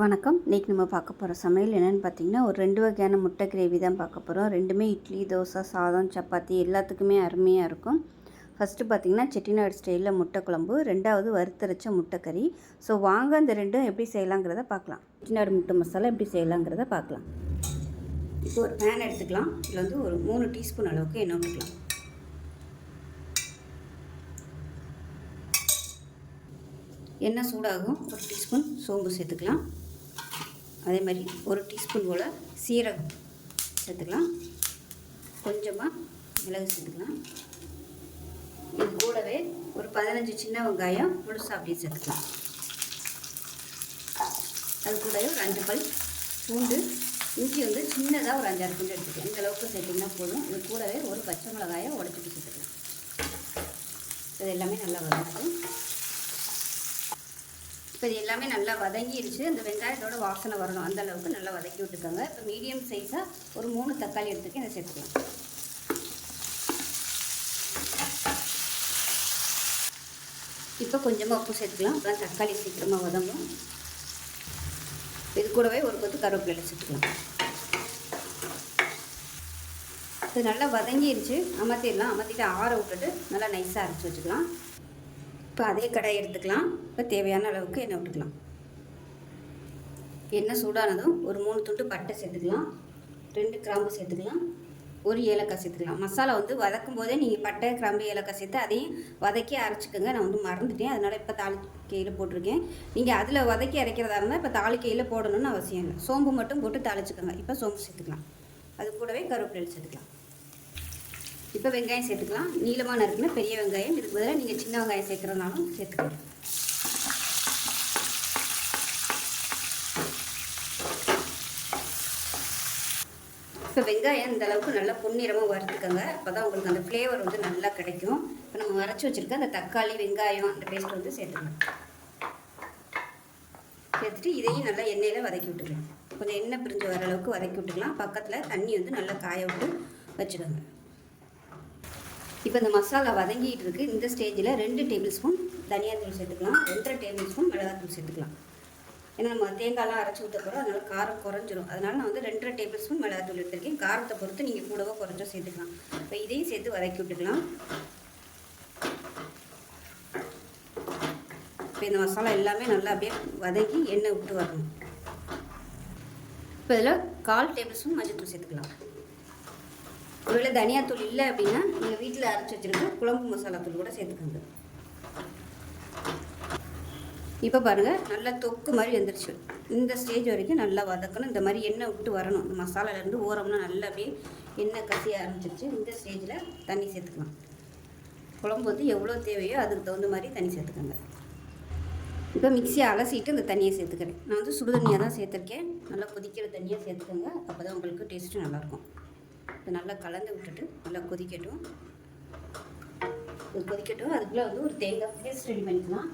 வணக்கம். இன்றைக்கி நம்ம பார்க்க போகிற சமையல் என்னென்னு பார்த்தீங்கன்னா ஒரு ரெண்டு வகையான முட்டை கிரேவி தான் பார்க்க போகிறோம் ரெண்டுமே இட்லி தோசை சாதம் சப்பாத்தி எல்லாத்துக்குமே அருமையாக இருக்கும். ஃபஸ்ட்டு பார்த்திங்கன்னா செட்டிநாடு ஸ்டைலில் முட்டை குழம்பு. ரெண்டாவது வறுத்தரைச்ச முட்டைக்கறி ஸோ வாங்க அந்த ரெண்டும் எப்படி செய்யலாங்கிறத பார்க்கலாம். செட்டிநாடு முட்டை மசாலா எப்படி செய்யலாங்கிறத பார்க்கலாம். இப்போ ஒரு பேன் எடுத்துக்கலாம். இதில் வந்து ஒரு மூணு டீஸ்பூன் அளவுக்கு எண்ணெய் விட்டுக்கலாம் எண்ணெய் சூடாகும். ஒரு டீஸ்பூன் சோம்பு சேர்த்துக்கலாம். அதே மாதிரி ஒரு டீஸ்பூன் போல் சீரகம் சேர்த்துக்கலாம். கொஞ்சமாக மிளகு சேர்த்துக்கலாம். இது கூடவே ஒரு பதினஞ்சு சின்ன வெங்காயம் முழுசாக அப்படியே சேர்த்துக்கலாம். அது கூடவே ஒரு அஞ்சு பல் பூண்டு இஞ்சி வந்து சின்னதாக ஒரு அஞ்சாறு பூண்டு எடுத்துக்கலாம். இந்த அளவுக்கு சேர்த்திங்கன்னா போதும். இது கூடவே ஒரு பச்சை மிளகாயை உடச்சிட்டு சேர்த்துக்கலாம். இது எல்லாமே நல்லா வதங்கும் இப்போ இது எல்லாமே நல்லா வதங்கிடுச்சு அந்த வெங்காயத்தோட வாசனை வரணும். அந்த அளவுக்கு நல்லா வதக்கி விட்டுக்கோங்க. இப்போ மீடியம் சைஸாக ஒரு மூணு தக்காளி எடுத்துக்க இதை சேர்த்துக்கலாம். இப்போ கொஞ்சமாக உப்பு சேர்த்துக்கலாம். அப்புறம் தக்காளி சீக்கிரமாக வதங்கும். இது கூடவே ஒரு கொத்து கருவேப்பிலை சேர்த்துக்கலாம். இது நல்லா வதங்கிடுச்சு அமர்த்திடலாம் அமர்த்திட்டு ஆற விட்டுட்டு நல்லா நைஸாக அரைச்சி வச்சுக்கலாம். இப்போ அதே கடாயை எடுத்துக்கலாம். இப்போ தேவையான அளவுக்கு எண்ணெய் விட்டுக்கலாம். எண்ணெய் சூடானதும் ஒரு மூணு துண்டு பட்டை சேர்த்துக்கலாம். ரெண்டு கிராம்பு சேர்த்துக்கலாம். ஒரு ஏலக்காய் சேர்த்துக்கலாம். மசாலா வந்து வதக்கும் போதே நீங்கள் பட்டை கிராம்பு ஏலக்காய் சேர்த்து அதையும் வதக்கி அரைச்சிக்கோங்க. நான் வந்து மறந்துட்டேன். அதனால் இப்போ தாளிக்கையில் போட்டிருக்கேன். நீங்கள் அதில் வதக்கி அரைக்கிறதா இருந்தால் இப்போ தாளிக்கையில் போடணும்னு அவசியம் இல்லை. சோம்பு மட்டும் போட்டு தாளிச்சுக்கோங்க. இப்போ சோம்பு சேர்த்துக்கலாம். அது கூடவே கருவேப்பிலை சேர்த்துக்கலாம். இப்போ வெங்காயம் சேர்த்துக்கலாம். நீளமாக நறுக்குன பெரிய வெங்காயம். இதுக்கு பதிலாக நீங்கள் சின்ன வெங்காயம் சேர்க்குறதுனாலும் சேர்த்துக்கலாம். இப்போ வெங்காயம் இந்த அளவுக்கு நல்லா பொன்னிறமாக வறுத்துக்கோங்க. அப்போ தான் உங்களுக்கு அந்த ஃப்ளேவர் வந்து நல்லா கிடைக்கும். இப்போ நம்ம வரைச்சி வச்சுருக்க அந்த தக்காளி வெங்காயம் அந்த பேஸ்ட் வந்து சேர்த்துக்கலாம். சேர்த்துட்டு இதையும் நல்லா எண்ணெயில் வதக்கி விட்டுக்கலாம். கொஞ்சம் எண்ணெய் பிரிஞ்சு வர அளவுக்கு வதக்கி விட்டுக்கலாம். பக்கத்தில் தண்ணி வந்து நல்லா காய விட்டு வச்சுக்கோங்க. இப்போ இந்த மசாலா வதங்கிட்டு இருக்குது இந்த ஸ்டேஜில் ரெண்டு டேபிள் ஸ்பூன் தனியாத்தூள் சேர்த்துக்கலாம். ரெண்டரை டேபிள் ஸ்பூன் மிளகாத்தூள் சேர்த்துக்கலாம். ஏன்னா நம்ம தேங்காய்லாம் அரைச்சி ஊற்ற போகிறோம் அதனால் காரம் குறைஞ்சிரும். அதனால் நான் வந்து ரெண்டரை டேபிள் ஸ்பூன் மிளகாத்தூள் எடுத்திருக்கேன். காரத்தை பொறுத்து நீங்கள் கூடவோ குறைஞ்சோ சேர்த்துக்கலாம். இப்போ இதையும் சேர்த்து வதக்கி விட்டுக்கலாம். இப்போ இந்த மசாலா எல்லாமே நல்லா அப்படியே வதக்கி எண்ணெய் விட்டு வரணும். இப்போ இதில் கால் டேபிள் ஸ்பூன் மஞ்சள் சேர்த்துக்கலாம். ஒருவேளை தனியாத்தூள் இல்லை அப்படின்னா நீங்கள் வீட்டில் அரைச்சி வச்சுருக்க குழம்பு மசாலா தூள் கூட சேர்த்துக்கோங்க. இப்போ பாருங்கள் நல்லா தொக்கு மாதிரி வந்துருச்சு. இந்த ஸ்டேஜ் வரைக்கும் நல்லா வதக்கணும். இந்த மாதிரி எண்ணெய் விட்டு வரணும். இந்த மசாலாலேருந்து ஓரம்னா நல்லா அப்படியே எண்ணெய் கசிய ஆரம்பிச்சிருச்சு. இந்த ஸ்டேஜில் தண்ணி சேர்த்துக்கலாம். குழம்பு வந்து எவ்வளோ தேவையோ அதுக்கு தகுந்த மாதிரி தண்ணி சேர்த்துக்கோங்க. இப்போ மிக்சியை அலசிட்டு இந்த தண்ணியை சேர்த்துக்கிறேன். நான் வந்து சுடு தண்ணியாக தான் சேர்த்துருக்கேன். நல்லா கொதிக்கிற தண்ணியாக சேர்த்துக்கோங்க. அப்போ தான் உங்களுக்கு டேஸ்ட்டு நல்லாயிருக்கும் இதை நல்லா கலந்து விட்டுட்டு நல்லா கொதிக்கட்டும். இது கொதிக்கட்டும். அதுக்குள்ளே வந்து ஒரு தேங்காய் பேஸ்ட் ரெடி பண்ணிக்கலாம்.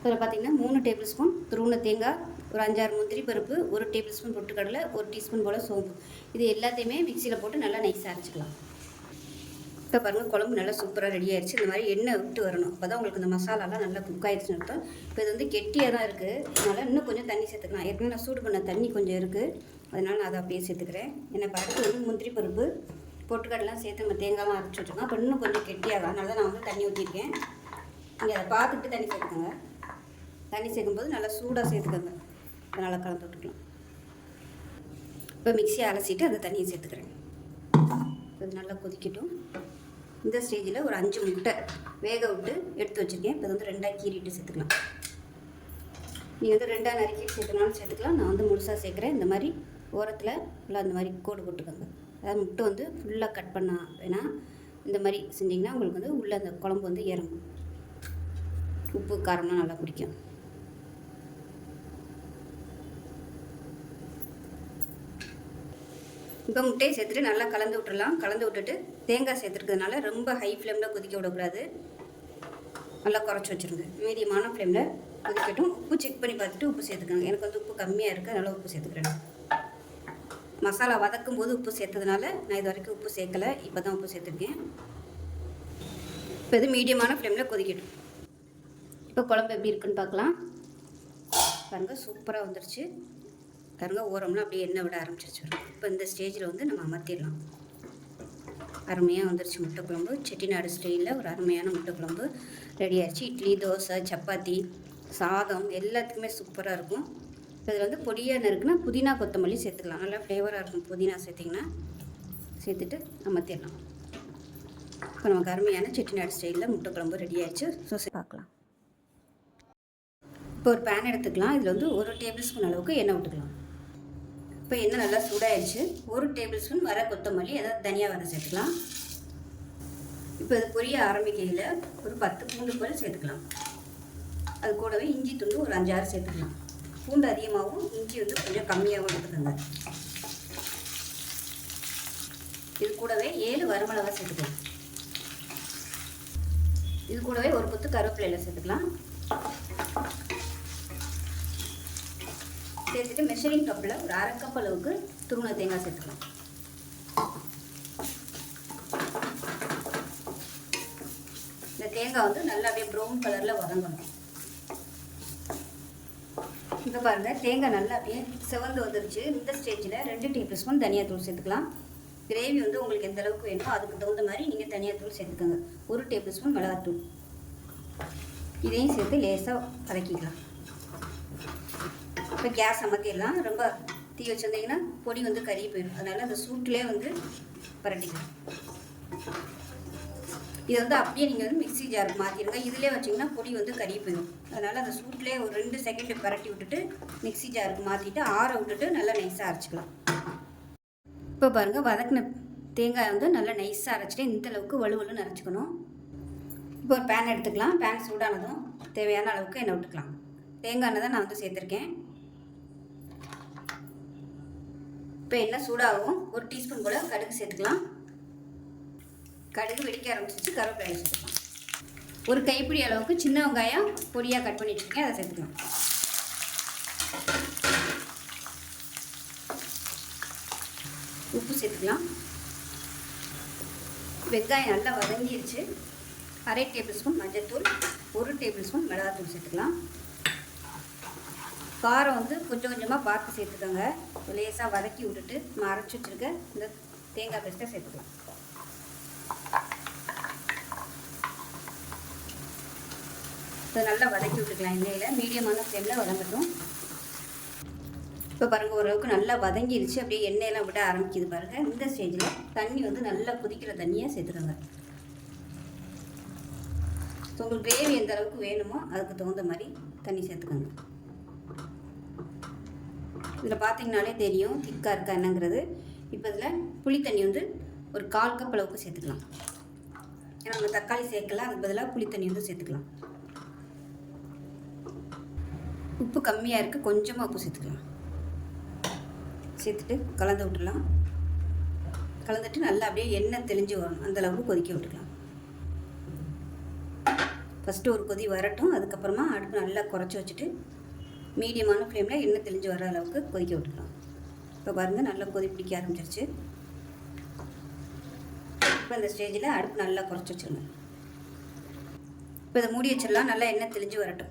இதில் பார்த்தீங்கன்னா மூணு டேபிள் ஸ்பூன் துருவன தேங்காய் ஒரு அஞ்சாறு முந்திரி பருப்பு ஒரு டேபிள் ஸ்பூன் பொட்டுக்கடலை ஒரு டீஸ்பூன் போல் சோம்பு. இது எல்லாத்தையுமே மிக்சியில் போட்டு நல்லா நைஸாக அரைச்சிக்கலாம். இப்போ பாருங்கள் குழம்பு நல்லா சூப்பராக ரெடி ஆயிடுச்சு இந்த மாதிரி எண்ணெய் விட்டு வரணும். அப்போ தான் உங்களுக்கு இந்த மசாலாலாம் நல்லா குக் ஆயிடுச்சுன்னு அர்த்தம். இப்போ இது வந்து கெட்டியாக தான் இருக்குது அதனால் இன்னும் கொஞ்சம் தண்ணி சேர்த்துக்கலாம். ஏற்கனவே நான் சூடு பண்ண தண்ணி கொஞ்சம் இருக்குது அதனால் நான் அதை அப்படியே சேர்த்துக்கிறேன். ஏன்னா பருப்பு வந்து முந்திரி பருப்பு பொட்டுக்கடலாம் சேர்த்து நம்ம தேங்காய்லாம் அரைச்சி வச்சுருக்கோம். அப்போ இன்னும் கொஞ்சம் கெட்டியாகும் அதனால தான் நான் வந்து தண்ணி ஊற்றிருக்கேன் நீங்கள் அதை பார்த்துட்டு தண்ணி சேர்த்துக்கோங்க. தண்ணி சேர்க்கும்போது நல்லா சூடாக சேர்த்துக்கோங்க. அதை நல்லா கலந்து விட்டுக்கலாம். இப்போ மிக்சியை அலசிட்டு அந்த தண்ணியை சேர்த்துக்கிறேன். இது நல்லா கொதிக்கட்டும். இந்த ஸ்டேஜில் ஒரு அஞ்சு முட்டை வேக விட்டு எடுத்து வச்சுருக்கேன். இப்போ வந்து ரெண்டாக கீறிட்டு சேர்த்துக்கலாம். நீங்கள் வந்து ரெண்டாக நறுக்கி சேர்த்துனாலும் சேர்த்துக்கலாம். நான் வந்து முழுசாக சேர்க்குறேன். இந்த மாதிரி ஓரத்தில் ஃபுல்லாக அந்த மாதிரி கோடு போட்டுக்கோங்க அதாவது முட்டை வந்து ஃபுல்லாக கட் பண்ண வேணாம் இந்த மாதிரி செஞ்சிங்கன்னா உங்களுக்கு வந்து உள்ளே அந்த குழம்பு வந்து இறங்கும். உப்பு காரம்லாம் நல்லா பிடிக்கும் இப்போ முட்டையை சேர்த்துட்டு நல்லா கலந்து விட்டுடலாம் கலந்து விட்டுட்டு தேங்காய் சேர்த்துருக்கிறதுனால ரொம்ப ஹை ஃப்ளேமில் கொதிக்க விடக்கூடாது. நல்லா குறைச்சி வச்சுருங்க. மீடியமான ஃப்ளேமில் கொதிக்கட்டும். உப்பு செக் பண்ணி பார்த்துட்டு உப்பு சேர்த்துக்கோங்க. எனக்கு வந்து உப்பு கம்மியாக இருக்குது அதனால் உப்பு சேர்த்துக்கிறேன். மசாலா வதக்கும் போது உப்பு சேர்த்ததுனால நான் இது வரைக்கும் உப்பு சேர்க்கலை. இப்போ தான் உப்பு சேர்த்துருக்கேன். இப்போ இது மீடியமான ஃப்ளேமில் கொதிக்கட்டும். இப்போ குழம்பு எப்படி இருக்குன்னு பார்க்கலாம். பாருங்க சூப்பராக வந்துருச்சு. பாருங்க ஓரம்லாம் அப்படியே எண்ணெய் விட ஆரம்பிச்சிருச்சு இப்போ இந்த ஸ்டேஜில் வந்து நம்ம அமர்த்திடலாம். அருமையாக வந்துருச்சு முட்டை குழம்பு. செட்டிநாடு ஸ்டைலில் ஒரு அருமையான முட்டை குழம்பு ரெடி ஆயிடுச்சு. இட்லி தோசை சப்பாத்தி சாதம் எல்லாத்துக்குமே சூப்பராக இருக்கும். இப்போ இதில் வந்து பொடியாக நறுக்குனா புதினா கொத்தமல்லி சேர்த்துக்கலாம். நல்லா ஃப்ளேவராக இருக்கும் புதினா சேர்த்திங்கன்னா. சேர்த்துட்டு அமர்த்திடலாம் இப்போ நமக்கு அருமையான செட்டிநாடு ஸ்டைலில் முட்டை குழம்பு ரெடி ஆயிடுச்சு. ஸோ பார்க்கலாம். இப்போ ஒரு பேன் எடுத்துக்கலாம். இதில் வந்து ஒரு டேபிள் ஸ்பூன் அளவுக்கு எண்ணெய் விட்டுக்கலாம் இப்போ எண்ணெய் நல்லா சூடாயிடுச்சு. ஒரு டேபிள் ஸ்பூன் வர கொத்தமல்லி ஏதாவது தனியாக வர சேர்த்துக்கலாம். இப்போ இது பொரிய ஆரம்பிக்கையில் ஒரு பத்து பூண்டு பல் சேர்த்துக்கலாம். அது கூடவே இஞ்சி துண்டு ஒரு அஞ்சாறு சேர்த்துக்கலாம். பூண்டு அதிகமாகவும் இஞ்சி வந்து கொஞ்சம் கம்மியாகவும் எடுத்துக்கோங்க. இது கூடவே ஏழு வரமிளகா சேர்த்துக்கலாம். இது கூடவே ஒரு கொத்து கருவேப்பிலையில் சேர்த்துக்கலாம். சேர்த்துட்டு மெஷரிங் கப்பில் ஒரு அரை கப் அளவுக்கு துருண தேங்காய் சேர்த்துக்கலாம். இந்த தேங்காய் வந்து நல்லா அப்படியே ப்ரௌன் கலரில் வதங்கணும். இப்போ பாருங்கள் தேங்காய் நல்லா அப்படியே செவந்து வந்துருச்சு. இந்த ஸ்டேஜில் ரெண்டு டேபிள் ஸ்பூன் தனியாத்தூள் சேர்த்துக்கலாம். கிரேவி வந்து உங்களுக்கு எந்த அளவுக்கு வேணுமோ அதுக்கு தகுந்த மாதிரி நீங்கள் தனியாத்தூள் சேர்த்துக்கோங்க. ஒரு டேபிள் ஸ்பூன் மிளகாத்தூள். இதையும் சேர்த்து லேசாக வதக்கிக்கலாம். இப்போ கேஸ் அமர்த்திடலாம். ரொம்ப தீ வச்சுருந்தீங்கன்னா பொடி வந்து கறி போயிடும். அதனால் அந்த சூட்டிலே வந்து பரட்டிக்கலாம். இதை வந்து அப்படியே நீங்கள் வந்து மிக்ஸி ஜாருக்கு மாற்றிடுங்க இதிலே வச்சிங்கன்னா பொடி வந்து கறி போயிடும். அதனால் அந்த சூட்லேயே ஒரு ரெண்டு செகண்டு பரட்டி விட்டுட்டு மிக்ஸி ஜாருக்கு மாற்றிட்டு ஆற விட்டுட்டு நல்லா நைஸாக அரைச்சிக்கலாம். இப்போ பாருங்கள் வதக்கின தேங்காய் வந்து நல்லா நைஸாக அரைச்சிட்டு இந்த அளவுக்கு வலுவலுன்னு அரைச்சிக்கணும். இப்போ ஒரு பேன் எடுத்துக்கலாம். பேன் சூடானதும் தேவையான அளவுக்கு எண்ணெய் விட்டுக்கலாம். தேங்காய் எண்ணெய் தான் நான் வந்து சேர்த்துருக்கேன். இப்போ எண்ணெய் சூடாகும் ஒரு டீஸ்பூன் போல் கடுகு சேர்த்துக்கலாம். கடுகு வெடிக்க ஆரம்பிச்சிச்சு கருவேப்பிலை சேர்த்துக்கலாம் ஒரு கைப்பிடி அளவுக்கு சின்ன வெங்காயம் பொடியாக கட் பண்ணி வச்சுருக்கேன் அதை சேர்த்துக்கலாம். உப்பு சேர்த்துக்கலாம். வெங்காயம் நல்லா வதங்கிடுச்சு அரை டேபிள் ஸ்பூன் மஞ்சள்தூள் ஒரு டேபிள் ஸ்பூன் மிளகாத்தூள் சேர்த்துக்கலாம். காரம் வந்து கொஞ்சம் கொஞ்சமாக பார்த்து சேர்த்துக்கோங்க. லேசாக வதக்கி விட்டுட்டு மறைச்சி அரைச்சி வச்சுருக்க இந்த தேங்காய் பேஸ்ட்டை சேர்த்துக்கலாம். இதை நல்லா வதக்கி விட்டுக்கலாம். எண்ணெயில் மீடியமான ஃப்ளேமில் வதங்கட்டும். இப்போ பாருங்கள் ஓரளவுக்கு நல்லா வதங்கிருச்சு. அப்படியே எண்ணெயெல்லாம் விட ஆரம்பிக்குது பாருங்கள் இந்த ஸ்டேஜில் தண்ணி வந்து நல்லா கொதிக்கிற தண்ணியாக சேர்த்துக்கோங்க. ஸோ உங்களுக்கு கிரேவி எந்த அளவுக்கு வேணுமோ அதுக்கு தகுந்த மாதிரி தண்ணி சேர்த்துக்கோங்க. இதில் பார்த்தீங்கனாலே தெரியும் திக்காக இருக்கா என்னங்கிறது. இப்போ இதில் புளி தண்ணி வந்து ஒரு கால் கப் அளவுக்கு சேர்த்துக்கலாம். ஏன்னா நம்ம தக்காளி சேர்க்கல அதுக்கு பதிலாக புளி தண்ணி வந்து சேர்த்துக்கலாம். உப்பு கம்மியாக இருக்குது கொஞ்சமாக உப்பு சேர்த்துக்கலாம். சேர்த்துட்டு கலந்து விட்டுலாம் கலந்துட்டு நல்லா அப்படியே எண்ணெய் தெளிஞ்சு வரணும். அந்த அளவுக்கு கொதிக்க விட்டுக்கலாம். ஃபஸ்ட்டு ஒரு கொதி வரட்டும். அதுக்கப்புறமா அடுப்பு நல்லா குறைச்சி வச்சுட்டு மீடியமான ஃப்ளேமில் எண்ணெய் தெளிஞ்சு வர அளவுக்கு கொதிக்க விட்டுக்கலாம். இப்போ பாருங்கள் நல்லா கொதி பிடிக்க ஆரம்பிச்சிருச்சு. இப்போ இந்த ஸ்டேஜில் அடுப்பு நல்லா குறைச்சி வச்சுருங்க. இப்போ இதை மூடி வச்சிடலாம். நல்லா எண்ணெய் தெளிஞ்சு வரட்டும்.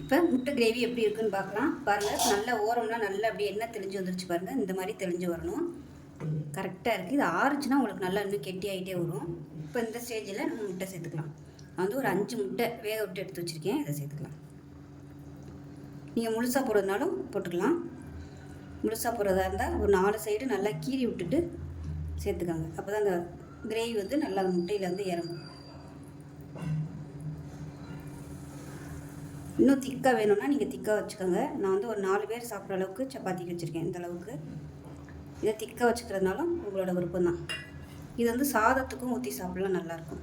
இப்போ முட்டை கிரேவி எப்படி இருக்குன்னு பார்க்கலாம். பாருங்கள் நல்ல ஓரம்லாம் நல்லா அப்படியே எண்ணெய் தெளிஞ்சு வந்துருச்சு பாருங்கள் இந்த மாதிரி தெளிஞ்சு வரணும். கரெக்டாக இருக்குது இது ஆறுச்சுன்னா உங்களுக்கு நல்லா இன்னும் கெட்டி ஆகிட்டே வரும். இப்போ இந்த ஸ்டேஜில் நம்ம முட்டை சேர்த்துக்கலாம். நான் வந்து ஒரு அஞ்சு முட்டை வேக விட்டு எடுத்து வச்சுருக்கேன். இதை சேர்த்துக்கலாம். நீங்கள் முழுசாக போடுறதுனாலும் போட்டுக்கலாம். முழுசாக போடுறதா இருந்தால் ஒரு நாலு சைடு நல்லா கீறி விட்டுட்டு சேர்த்துக்காங்க. அப்போ தான் அந்த கிரேவி வந்து நல்லா முட்டையில் வந்து இறங்கும். இன்னும் திக்காக வேணும்னா நீங்கள் திக்காக வச்சுக்கோங்க. நான் வந்து ஒரு நாலு பேர் சாப்பிட்ற அளவுக்கு சப்பாத்திக்கு வச்சுருக்கேன் இந்த அளவுக்கு. இதை திக்காக வச்சுக்கிறதுனாலும் உங்களோட விருப்பம் தான் இது வந்து சாதத்துக்கும் ஊற்றி சாப்பிடலாம் நல்லாயிருக்கும்.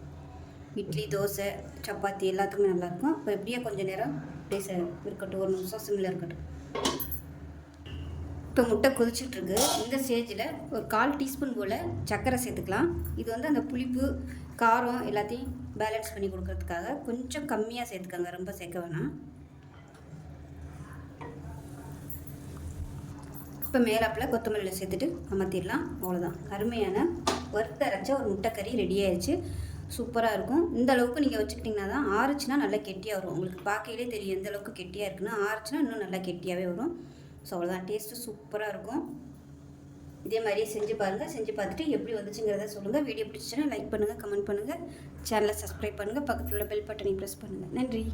இட்லி தோசை சப்பாத்தி எல்லாத்துக்குமே நல்லாயிருக்கும். இப்போ எப்படியே கொஞ்சம் நேரம் அப்படியே இருக்கட்டும். ஒரு நிமிஷம் சிம்மில் இருக்கட்டும். இப்போ முட்டை கொதிச்சிட்ருக்கு இந்த ஸ்டேஜில் ஒரு கால் டீஸ்பூன் போல் சர்க்கரை சேர்த்துக்கலாம். இது வந்து அந்த புளிப்பு காரம் எல்லாத்தையும் பேலன்ஸ் பண்ணி கொடுக்கறதுக்காக கொஞ்சம் கம்மியாக சேர்த்துக்கோங்க. ரொம்ப சேர்க்க வேணாம். இப்போ மேலாப்பில் கொத்தமல்லியில் சேர்த்துட்டு அமர்த்திடலாம். அவ்வளோதான் அருமையான வறுத்தரைச்ச ஒரு முட்டைக்கறி ரெடி ஆயிடுச்சு. சூப்பராக இருக்கும். இந்த அளவுக்கு நீங்கள் வச்சுக்கிட்டிங்கன்னா தான் ஆறுச்சுன்னா நல்லா கெட்டியாக வரும். உங்களுக்கு பார்க்கையிலே தெரியும் எந்த அளவுக்கு கெட்டியாக இருக்குன்னா. ஆறுச்சுன்னா இன்னும் நல்லா கெட்டியாகவே வரும். ஸோ அவ்வளோதான் டேஸ்ட்டு சூப்பராக இருக்கும். இதே மாதிரியே செஞ்சு பாருங்கள் செஞ்சு பார்த்துட்டு எப்படி வந்துச்சுங்கிறத சொல்லுங்கள் வீடியோ பிடிச்சிச்சுன்னா லைக் பண்ணுங்கள் கமெண்ட் பண்ணுங்கள் சேனலை சப்ஸ்கிரைப் பண்ணுங்கள் பக்கத்தில் உள்ள பெல் பட்டனை ப்ரெஸ் பண்ணுங்கள் நன்றி.